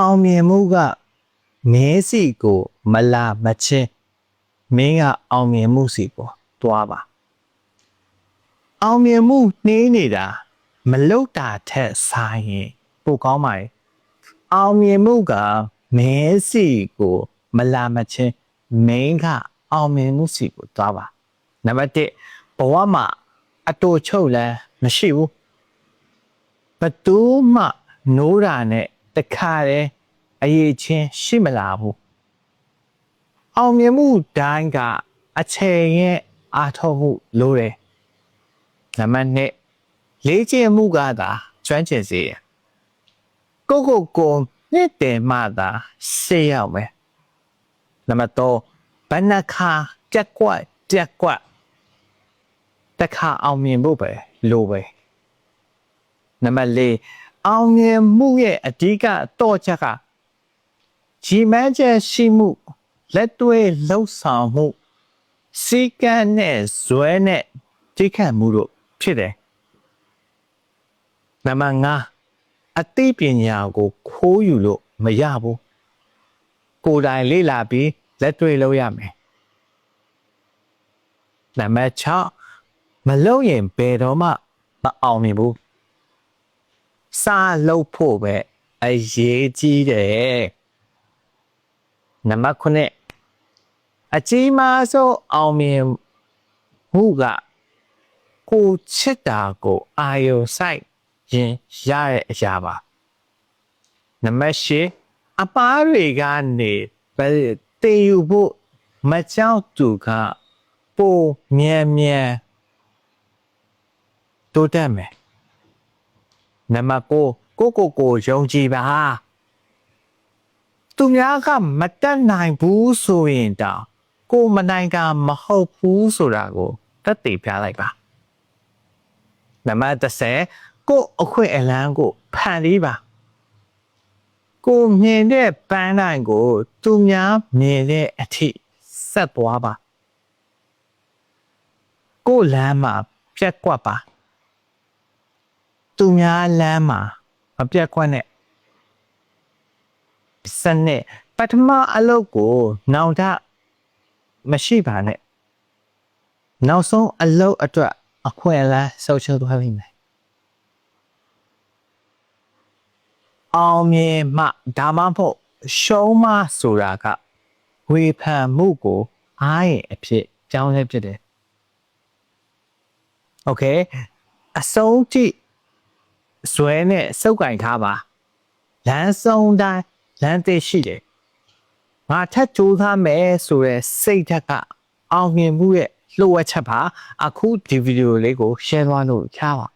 အောင်မြင်မှုကမင်းစီကိုမလာမချင်းမင်းကအောင်မြင်မှုစီကိုသွားပါအောင်မြင်မှုနှေးနေတာမလုတ်တာထက်ဆိုင်ရင်ပိုကောင်းပါရဲ့အောင်မြင်မှုကမင်းစီကိုမလာမချင်းမင်းကအောင်မြင်မှုစီကိုသွားပါနံပါတ်1ဘဝမှာအတူချုပ်လဲမရှိဘူးဘသူမှနိုးတာနဲ့ တခါတည်းအရေးချင်းရှိမလာဘူးအောင်မြင်မှုတိုင်းကအချိန်ရဲ့အားထုတ်မှုလိုတယ်နံပါတ်1လေ့ကျင့်မှုကသာကျွမ်းကျင်စေရကိုကိုကိုနှစ်တယ်မှသာရှေ့ရောက်မယ်နံပါတ်3ဘဏ္ဍခါကြက်ကွက်ကြက်ကွက်တခါအောင်မြင်ဖို့ပဲလိုပဲနံပါတ်၄ အောင်မြင်မှုရဲ့အဓိကတော့ချက်ကကြီးမန်းချက်ရှိမှုလက်တွေ့လှုပ်ဆောင်မှုစီကံနဲ့ဇွဲနဲ့တိခတ်မှုတို့ဖြစ်တယ်နံပါတ်၅အသိပညာကိုခိုးယူလို့မရဘူးကိုယ်တိုင်လေ့လာပြီးလက်တွေ့လုပ်ရမယ်နံပါတ်6မလုပ်ရင်ဘယ်တော့မှမအောင်မြင်ဘူး စာလုပ်ဖို့ပဲအရေးကြီးတယ်နံပါတ်9အကြီးမားဆုံးအောင်မြင်မှုကကိုချစ်တာကိုအာယုံဆိုင်ရင်ရတဲ့အရာပါနံပါတ်10အပားတွေကနေပဲတည်ယူဖို့မကြောက်သူကပိုမြန်မြန်တိုးတက်မယ် နံပါတ်9ကိုကိုကိုယုံကြည်ပါသူများကမတက်နိုင်ဘူးဆိုရင်တောင်ကိုမနိုင်တာမဟုတ်ဘူးဆိုတာကိုတက်တည်ပြလိုက်ပါနံပါတ်10ကိုအခွင့်အလမ်းကိုဖန်တီးပါကိုမြင်တဲ့ပန်းတိုင်းကို သူများမြင်တဲ့အထိဆက်သွားပါကိုလမ်းမှာပြက်ကွက်ပါ သူများလမ်းမှာမပြတ်ခွက်နဲ့စနစ်ပထမအလုပ်ကိုနောင်တမရှိပါနဲ့နောက်ဆုံးအလုပ်အတွက်အခွင့်အလမ်းဆုံးရှုံးသွားပြီမယ်အောင်မြင်မှဒါမှမဟုတ်ရှုံးမှဆိုတာကဝေဖန်မှုကိုအားရဲ့အဖြစ်ကြောင်းလဲဖြစ်တယ် Okay အဆုံးထိ ဇွဲနဲ့စုပ်ကင်ထားပါလမ်းဆုံးတိုင်းလမ်းသိရှိတယ်ငါထက်ကြိုးစားမယ်ဆိုရဲစိတ်ဓာတ်ကအောင်မြင်မှုရဲ့လှုပ်ဝက်ချက်ပါအခုဒီဗီဒီယိုလေးကို share သွားလို့ချပါ